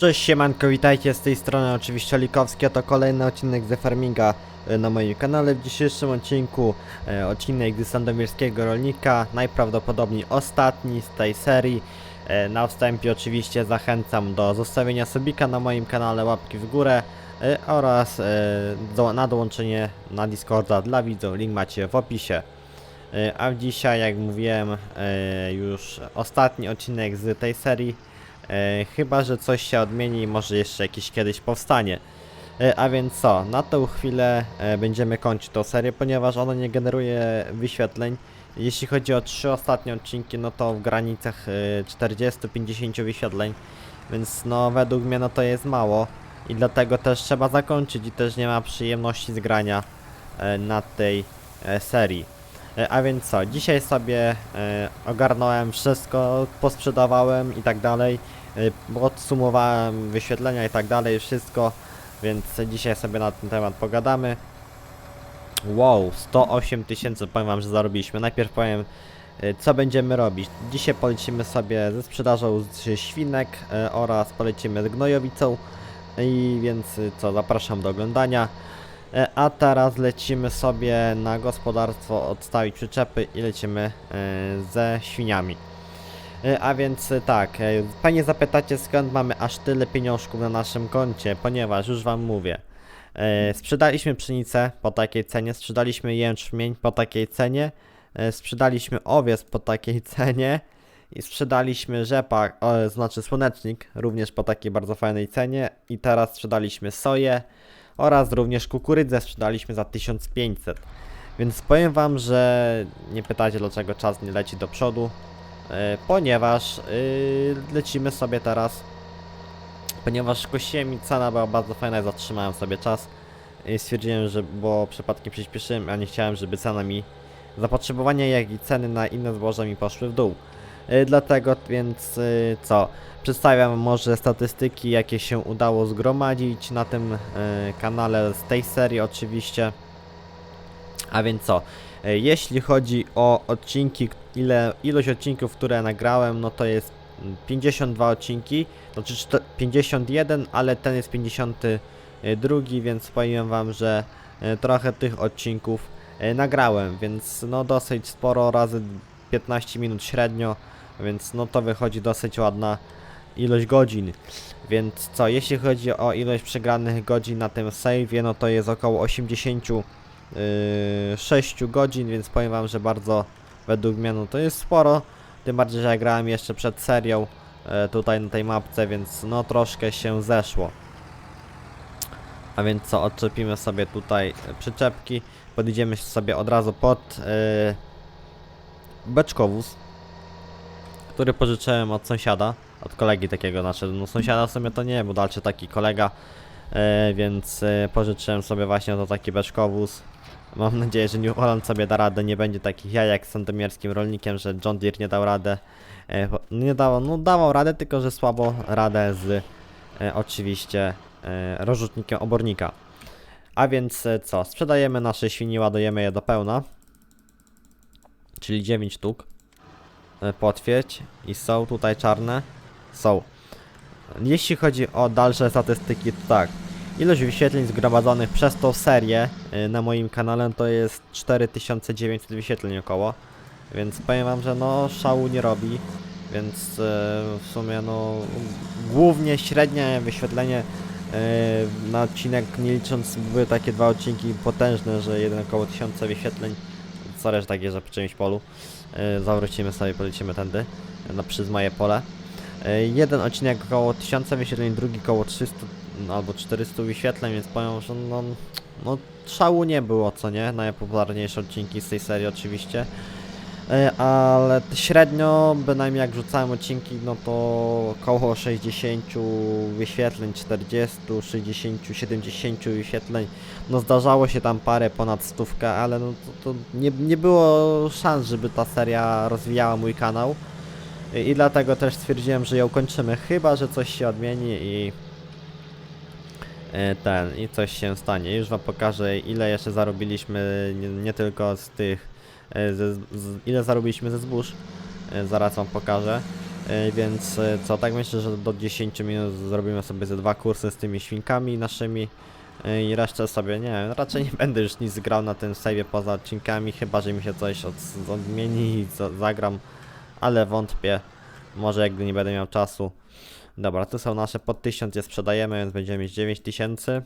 Cześć siemanko, witajcie z tej strony oczywiście Olikowski, a to kolejny odcinek ze Farminga e, na moim kanale. W dzisiejszym odcinku e, odcinek z Sandomierskiego Rolnika, najprawdopodobniej ostatni z tej serii. E, na wstępie oczywiście zachęcam do zostawienia subika na moim kanale, łapki w górę e, oraz e, do, na dołączenie na Discorda dla widzów, link macie w opisie. E, A dzisiaj, jak mówiłem, e, już ostatni odcinek z tej serii. E, chyba, że coś się odmieni i może jeszcze jakiś kiedyś powstanie. E, a więc co, na tą chwilę e, będziemy kończyć tą serię, ponieważ ona nie generuje wyświetleń. Jeśli chodzi o trzy ostatnie odcinki, no to w granicach e, 40-50 wyświetleń, więc no według mnie no to jest mało i dlatego też trzeba zakończyć i też nie ma przyjemności zgrania na tej serii. A więc co, dzisiaj sobie ogarnąłem wszystko, posprzedawałem i tak dalej, podsumowałem wyświetlenia i tak dalej, wszystko, więc dzisiaj sobie na ten temat pogadamy. Wow, 108 tysięcy, powiem wam, że zarobiliśmy. Najpierw powiem, e, co będziemy robić. Dzisiaj polecimy sobie ze sprzedażą świnek e, oraz polecimy z gnojowicą. I więc co, zapraszam do oglądania. A teraz lecimy sobie na gospodarstwo odstawić przyczepy i lecimy ze świniami. E, A więc e, tak, e, panie zapytacie skąd mamy aż tyle pieniążków na naszym koncie, ponieważ już wam mówię. Sprzedaliśmy pszenicę po takiej cenie, sprzedaliśmy jęczmień po takiej cenie, sprzedaliśmy owiec po takiej cenie i sprzedaliśmy rzepak, o, znaczy słonecznik również po takiej bardzo fajnej cenie i teraz sprzedaliśmy soję oraz również kukurydzę sprzedaliśmy za 1500. Więc powiem wam, że nie pytacie dlaczego czas nie leci do przodu, ponieważ e, lecimy sobie teraz, ponieważ kosiłem i cena była bardzo fajna i zatrzymałem sobie czas i stwierdziłem, że bo przypadkiem przyspieszyłem, a nie chciałem, żeby cena mi zapotrzebowanie jak i ceny na inne zboża mi poszły w dół. E, Dlatego więc e, co? Przedstawiam może statystyki, jakie się udało zgromadzić na tym e, kanale z tej serii oczywiście. A więc co? E, Jeśli chodzi o odcinki, ile, ilość odcinków, które nagrałem, no to jest mm, 52 odcinki, znaczy czte- 51, ale ten jest 52, więc powiem wam, że e, trochę tych odcinków e, nagrałem, więc no dosyć sporo razy 15 minut średnio, więc no to wychodzi dosyć ładna ilość godzin. Więc co, jeśli chodzi o ilość przegranych godzin na tym save'ie, no to jest około 86 godzin, więc powiem wam, że bardzo według mnie no to jest sporo. Tym bardziej, że ja grałem jeszcze przed serią e, tutaj na tej mapce, więc no troszkę się zeszło. A więc co, odczepimy sobie tutaj e, przyczepki, podjedziemy sobie od razu pod e, beczkowóz, który pożyczyłem od sąsiada, od kolegi takiego, znaczy no sąsiada w sumie to nie, bo dalszy taki kolega, e, więc e, pożyczyłem sobie właśnie to taki beczkowóz. Mam nadzieję, że New Holland sobie da radę, nie będzie takich jajek z sandomierskim rolnikiem, że John Deere nie dał radę. E, bo- nie dawał, no dawał radę, tylko że słabo radę z e, oczywiście e, rozrzutnikiem obornika. A więc co, sprzedajemy nasze świnie, ładujemy je do pełna, czyli 9 sztuk. Potwierdź i są tutaj czarne. Są. Jeśli chodzi o dalsze statystyki, to tak. Ilość wyświetleń zgromadzonych przez tą serię y, na moim kanale to jest 4900 wyświetleń około. Więc powiem wam, że no szału nie robi. Więc y, w sumie no głównie średnie wyświetlenie y, na odcinek nie licząc były takie dwa odcinki potężne, że jeden około 1000 wyświetleń. Sorry, że tak jeżdżę po czymś polu. Zawrócimy sobie, polecimy tędy na przez moje pole. Jeden odcinek około 1000 wyświetleń, drugi około 300 no, albo 400 wyświetleń, więc powiem, że no, no szału nie było, co nie? Najpopularniejsze odcinki z tej serii oczywiście. E, Ale średnio, bynajmniej jak wrzucałem odcinki, no to około 60 wyświetleń, 40, 60, 70 wyświetleń. No zdarzało się tam parę ponad stówkę, ale no to, to nie, nie było szans, żeby ta seria rozwijała mój kanał. I, dlatego też stwierdziłem, że ją kończymy, chyba że coś się odmieni i ten, i coś się stanie. Już wam pokażę ile jeszcze zarobiliśmy, nie, nie tylko z tych, e, ze, z, ile zarobiliśmy ze zbóż, e, zaraz wam pokażę. E, Więc e, co, tak myślę, że do 10 minut zrobimy sobie ze dwa kursy z tymi świnkami naszymi e, i resztę sobie, nie wiem, raczej nie będę już nic grał na tym save'ie poza odcinkami, chyba, że mi się coś od, odmieni i zagram, ale wątpię, może jak gdy nie będę miał czasu. Dobra, tu są nasze pod 1000 je sprzedajemy, więc będziemy mieć 9000.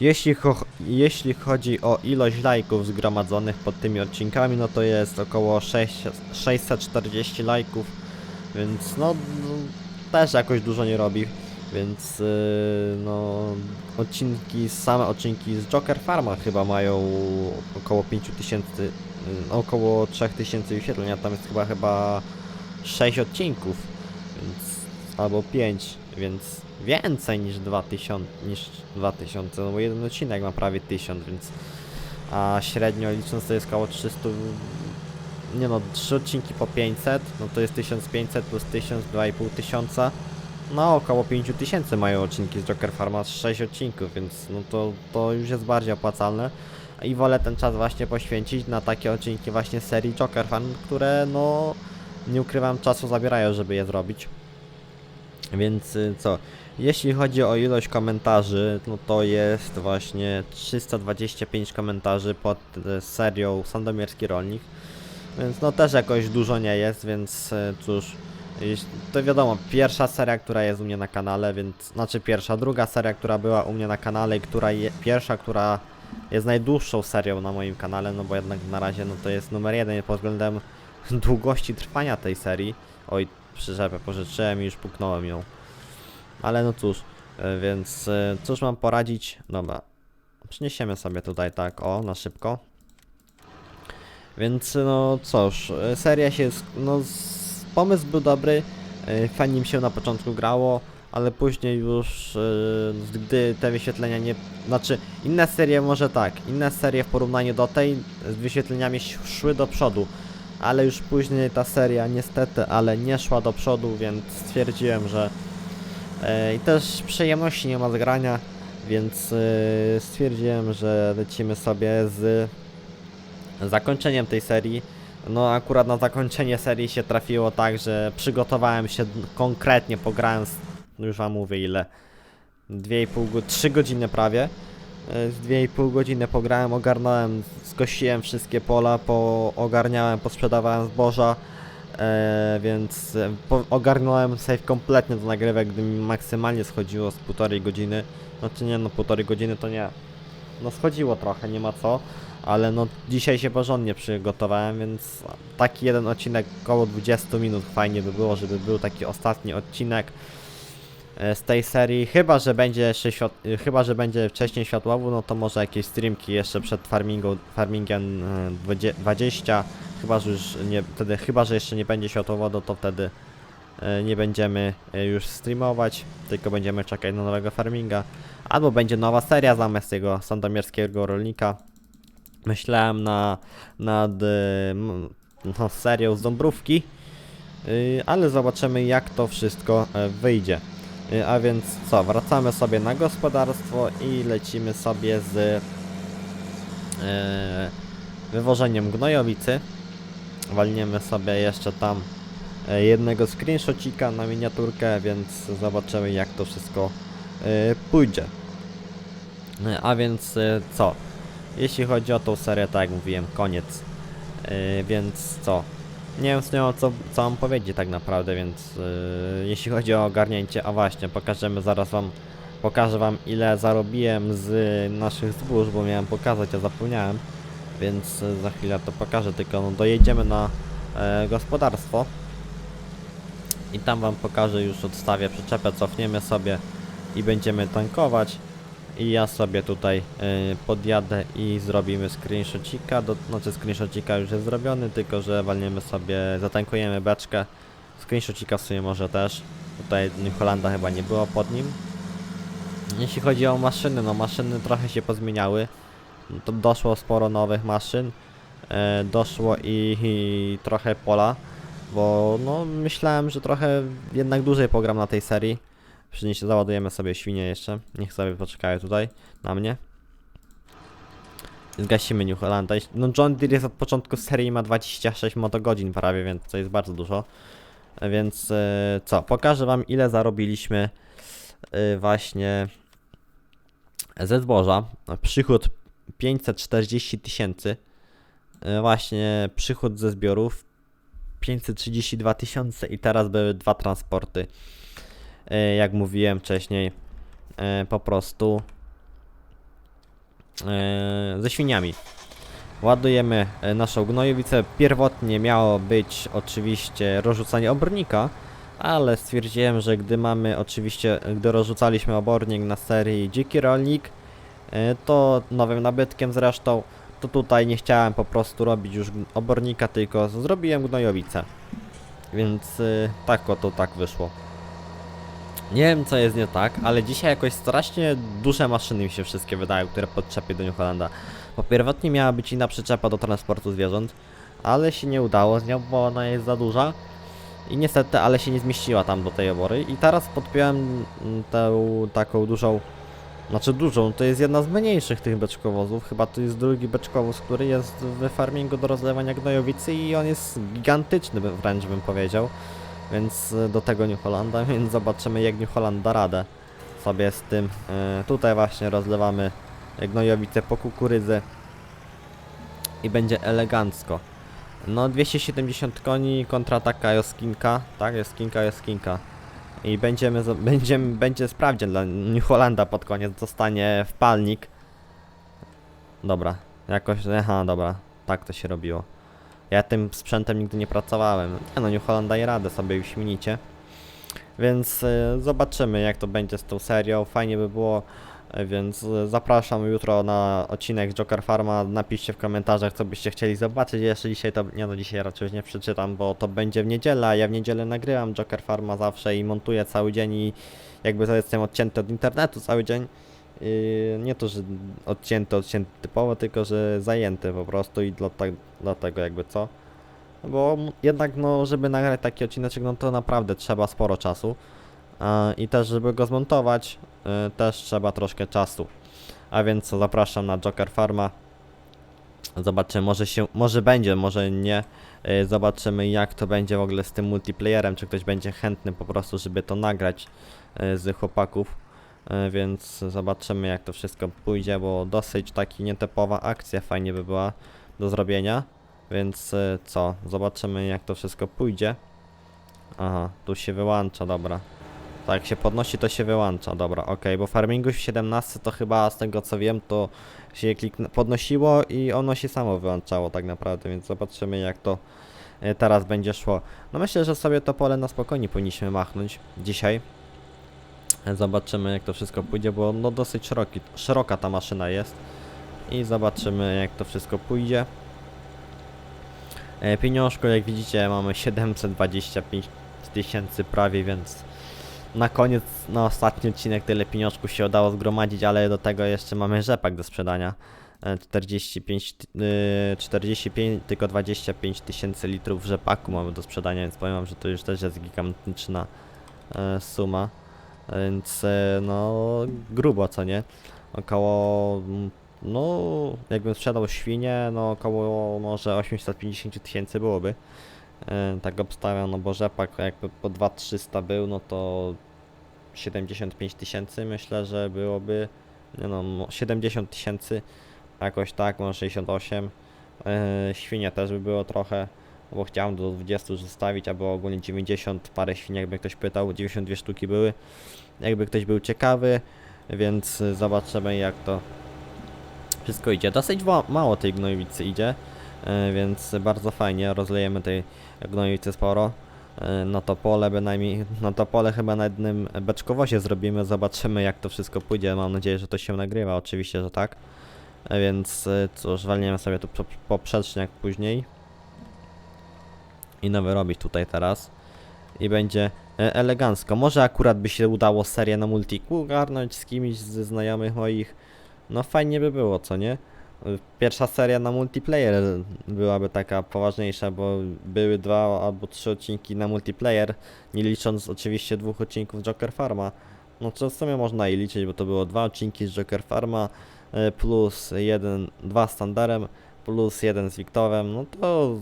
Jeśli, cho jeśli chodzi o ilość lajków zgromadzonych pod tymi odcinkami, no to jest około 6, 640 lajków, więc no, no też jakoś dużo nie robi, więc yy, no odcinki, same odcinki z Joker Farma chyba mają około 5000, yy, około 3000 wyświetleń, a tam jest chyba chyba 6 odcinków, więc albo 5, więc więcej niż 2000, niż 2000, no bo jeden odcinek ma prawie 1000, więc a średnio licząc to jest około 300, nie no, 3 odcinki po 500, no to jest 1500 plus 1000, 2500, no około 5000 mają odcinki z Joker Farma, 6 odcinków, więc no to, to już jest bardziej opłacalne. I wolę ten czas właśnie poświęcić na takie odcinki właśnie serii Joker Farm, które no nie ukrywam czasu zabierają, żeby je zrobić. Więc y, co? Jeśli chodzi o ilość komentarzy, no to jest właśnie 325 komentarzy pod y, serią Sandomierski Rolnik. Więc no też jakoś dużo nie jest, więc y, cóż. To wiadomo, pierwsza seria, która jest u mnie na kanale, więc znaczy pierwsza, druga seria, która była u mnie na kanale i która je, pierwsza, która jest najdłuższą serią na moim kanale, no bo jednak na razie no to jest numer jeden pod względem długości trwania tej serii. Oj, przyczepę pożyczyłem i już puknąłem ją. Ale no cóż, e, więc e, cóż mam poradzić? Dobra, przyniesiemy sobie tutaj tak, o, na szybko. Więc no cóż, e, seria się, no pomysł był dobry, e, fajnie mi się na początku grało, ale później już, e, gdy te wyświetlenia nie, znaczy inne serie może tak, inne serie w porównaniu do tej z wyświetleniami szły do przodu, ale już później ta seria niestety, ale nie szła do przodu, więc stwierdziłem, że e, i też przyjemności nie ma z grania, więc e, stwierdziłem, że lecimy sobie z zakończeniem tej serii. No akurat na zakończenie serii się trafiło tak, że przygotowałem się konkretnie, pograłem, już wam mówię ile, 2,5, go- 3 godziny prawie. Z 2,5 godziny pograłem, ogarnąłem, skosiłem wszystkie pola, po, ogarniałem, posprzedawałem zboża, e, więc e, po, ogarnąłem save kompletnie do nagrywek, gdy mi maksymalnie schodziło z półtorej godziny. Znaczy nie, no półtorej godziny to nie. No schodziło trochę, nie ma co, ale no dzisiaj się porządnie przygotowałem, więc taki jeden odcinek około 20 minut fajnie by było, żeby był taki ostatni odcinek z tej serii. Chyba, że będzie jeszcze e, chyba, że będzie wcześniej światłowo, no to może jakieś streamki jeszcze przed farmingą, farmingiem e, 20, 20. Chyba, że już nie, wtedy, chyba, że jeszcze nie będzie światłowodu, to wtedy e, nie będziemy e, już streamować, tylko będziemy czekać na nowego farminga. Albo będzie nowa seria zamiast tego sandomierskiego rolnika. Myślałem na, nad e, no, serią z Dąbrówki, ale zobaczymy jak to wszystko e, wyjdzie. Y, A więc co, wracamy sobie na gospodarstwo i lecimy sobie z e, wywożeniem gnojowicy. Walniemy sobie jeszcze tam e, jednego screenshocika na miniaturkę, więc zobaczymy jak to wszystko pójdzie. A więc co? Jeśli chodzi o tą serię, tak jak mówiłem, koniec. Więc co? Nie wiem nią co, co mam powiedzieć tak naprawdę, więc e, jeśli chodzi o ogarnięcie, a właśnie, pokażemy zaraz wam, pokażę wam ile zarobiłem z naszych zbóż, bo miałem pokazać, a zapomniałem, więc e, za chwilę to pokażę, tylko no, dojedziemy na e, gospodarstwo. I tam wam pokażę, już odstawię przyczepę, cofniemy sobie i będziemy tankować i ja sobie tutaj y, podjadę i zrobimy screenshotcika, do, znaczy screenshotcika już jest zrobiony, tylko że walniemy sobie, zatankujemy beczkę, screenshotcika w sumie może też, tutaj New Hollanda chyba nie było pod nim. Jeśli chodzi o maszyny, no maszyny trochę się pozmieniały, to doszło sporo nowych maszyn, e, doszło i, i trochę pola, bo no myślałem, że trochę jednak dłużej pogram na tej serii. Przyniesie, załadujemy sobie świnie jeszcze. Niech sobie poczekają tutaj na mnie. Zgasimy New Hollanda. No John Deere jest od początku serii ma 26 motogodzin prawie, więc to jest bardzo dużo. Więc e, co, pokażę wam ile zarobiliśmy e, właśnie ze zboża. Przychód 540 tysięcy. E, Właśnie przychód ze zbiorów 532 tysiące i teraz były dwa transporty. E, Jak mówiłem wcześniej, e, po prostu e, ze świniami. Ładujemy naszą gnojowicę. Pierwotnie miało być oczywiście rozrzucanie obornika, ale stwierdziłem, że gdy mamy oczywiście, gdy rozrzucaliśmy obornik na serii Dziki Rolnik, to nowym nabytkiem zresztą, to tutaj nie chciałem po prostu robić już obornika, tylko zrobiłem gnojowicę. Więc tak oto tak wyszło. Nie wiem co jest nie tak, ale dzisiaj jakoś strasznie duże maszyny mi się wszystkie wydają, które podczepię do New Hollanda. Bo pierwotnie miała być inna przyczepa do transportu zwierząt, ale się nie udało z nią, bo ona jest za duża. I niestety, ale się nie zmieściła tam do tej obory. I teraz podpiąłem mm, tę taką dużą, znaczy dużą, to jest jedna z mniejszych tych beczkowozów. Chyba to jest drugi beczkowóz, który jest w farmingu do rozlewania gnojowicy i on jest gigantyczny wręcz bym powiedział. Więc y, do tego New Hollanda, więc zobaczymy jak New Holland da radę sobie z tym. Y, Tutaj właśnie rozlewamy gnojowicę po kukurydzy i będzie elegancko. No 270 koni kontra taka joskinka, tak? Joskinka, joskinka. I będziemy, będziemy, będzie sprawdzian dla New Hollanda pod koniec, dostanie wpalnik. Dobra, jakoś, aha, dobra, tak to się robiło. Ja tym sprzętem nigdy nie pracowałem. Nie no, New Holland daje radę sobie już śminicie. Więc y, zobaczymy jak to będzie z tą serią. Fajnie by było, y, więc y, zapraszam jutro na odcinek Joker Farma. Napiszcie w komentarzach co byście chcieli zobaczyć. Jeszcze dzisiaj to, nie no dzisiaj raczej już nie przeczytam, bo to będzie w niedzielę, a ja w niedzielę nagrywam Joker Farma zawsze i montuję cały dzień i jakby to jestem odcięty od internetu cały dzień. Yy, nie to, że odcięty, odcięty typowo, tylko że zajęty po prostu i dlate- dlatego jakby co. Bo jednak no, żeby nagrać taki odcineczek, no to naprawdę trzeba sporo czasu. I też żeby go zmontować, y, też trzeba troszkę czasu. A więc zapraszam na Joker Farma. Zobaczymy, może się, może będzie, może nie. Y, Zobaczymy jak to będzie w ogóle z tym multiplayerem, czy ktoś będzie chętny po prostu, żeby to nagrać z chłopaków. Y, Więc zobaczymy jak to wszystko pójdzie, bo dosyć taki nietypowa akcja fajnie by była do zrobienia. Więc y, co, zobaczymy jak to wszystko pójdzie. Aha, tu się wyłącza, dobra. Tak, się podnosi, to się wyłącza, dobra, okej, bo farmingu w 17 to chyba z tego co wiem, to się klikn- podnosiło i ono się samo wyłączało tak naprawdę, więc zobaczymy jak to y, teraz będzie szło. No myślę, że sobie to pole na spokojnie powinniśmy machnąć dzisiaj. Zobaczymy jak to wszystko pójdzie, bo no dosyć szeroki, szeroka ta maszyna jest. I zobaczymy jak to wszystko pójdzie. E, Pieniążko, jak widzicie, mamy 725 tysięcy prawie, więc na koniec, na ostatni odcinek tyle pieniążków się udało zgromadzić, ale do tego jeszcze mamy rzepak do sprzedania. E, 45, ty- y, 45 tylko 25 tysięcy litrów rzepaku mamy do sprzedania, więc powiem wam, że to już też jest gigantyczna e, suma. Więc e, no grubo, co nie? Około mm, no, jakbym sprzedał świnie, no około może 850 tysięcy byłoby. E, tak obstawiam, no bo rzepak jakby po 2300 był, no to 75 tysięcy myślę, że byłoby, nie no, mo- 70 tysięcy, jakoś tak, może 68. E, świnie też by było trochę, bo chciałem do 20 zostawić, a było ogólnie 90 parę świn, jakby ktoś pytał, 92 sztuki były. Jakby ktoś był ciekawy, więc zobaczymy jak to wszystko idzie. Dosyć mało tej gnojowicy idzie, e, więc bardzo fajnie, rozlejemy tej gnojowicy sporo. E, Na to pole bynajmniej, na to pole chyba na jednym beczkowozie zrobimy, zobaczymy jak to wszystko pójdzie. Mam nadzieję, że to się nagrywa, oczywiście, że tak. E, Więc cóż, walniemy sobie tu po- poprzeczniak później. I nowy robić tutaj teraz. I będzie e, elegancko. Może akurat by się udało serię na multiku garnąć z kimś ze znajomych moich. No fajnie by było, co nie? Pierwsza seria na multiplayer byłaby taka poważniejsza, bo były dwa albo trzy odcinki na multiplayer, nie licząc oczywiście dwóch odcinków Joker Farma. No co w sumie można i liczyć, bo to było dwa odcinki z Joker Farma y, plus jeden, dwa z Standardem plus jeden z Wiktorem, no to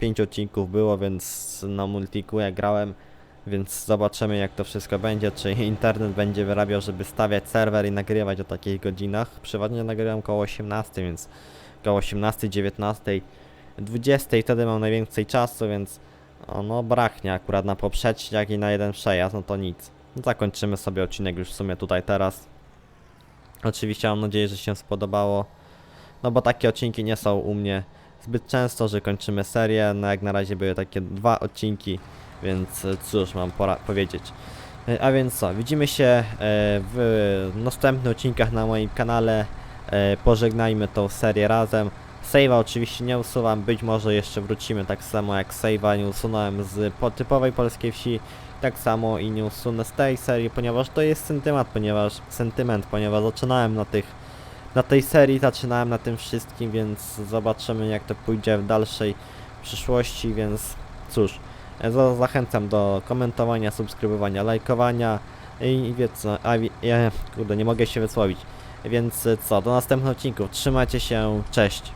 5 odcinków było, więc na multiku ja grałem, więc zobaczymy jak to wszystko będzie, czy internet będzie wyrabiał, żeby stawiać serwer i nagrywać o takich godzinach. Przeważnie nagrywam koło 18, więc koło 18, 19, 20 wtedy mam najwięcej czasu, więc o, no braknie akurat na poprzeczniak i na jeden przejazd, no to nic. Zakończymy sobie odcinek już w sumie tutaj teraz. Oczywiście mam nadzieję, że się spodobało. No bo takie odcinki nie są u mnie zbyt często, że kończymy serię. No jak na razie były takie dwa odcinki, więc e, cóż mam powiedzieć. E, A więc co, widzimy się e, w następnych odcinkach na moim kanale. Pożegnajmy tą serię razem. Save'a oczywiście nie usuwam, być może jeszcze wrócimy tak samo jak save'a nie usunąłem z po typowej polskiej wsi. Tak samo i nie usunę z tej serii, ponieważ to jest sentyment, ponieważ sentyment, ponieważ zaczynałem na tych na tej serii, zaczynałem na tym wszystkim, więc zobaczymy jak to pójdzie w dalszej przyszłości, więc cóż, e, za- zachęcam do komentowania, subskrybowania, lajkowania i, i wie co, a, e, kurde, nie mogę się wysłowić. Więc co, do następnych odcinków, trzymajcie się, cześć.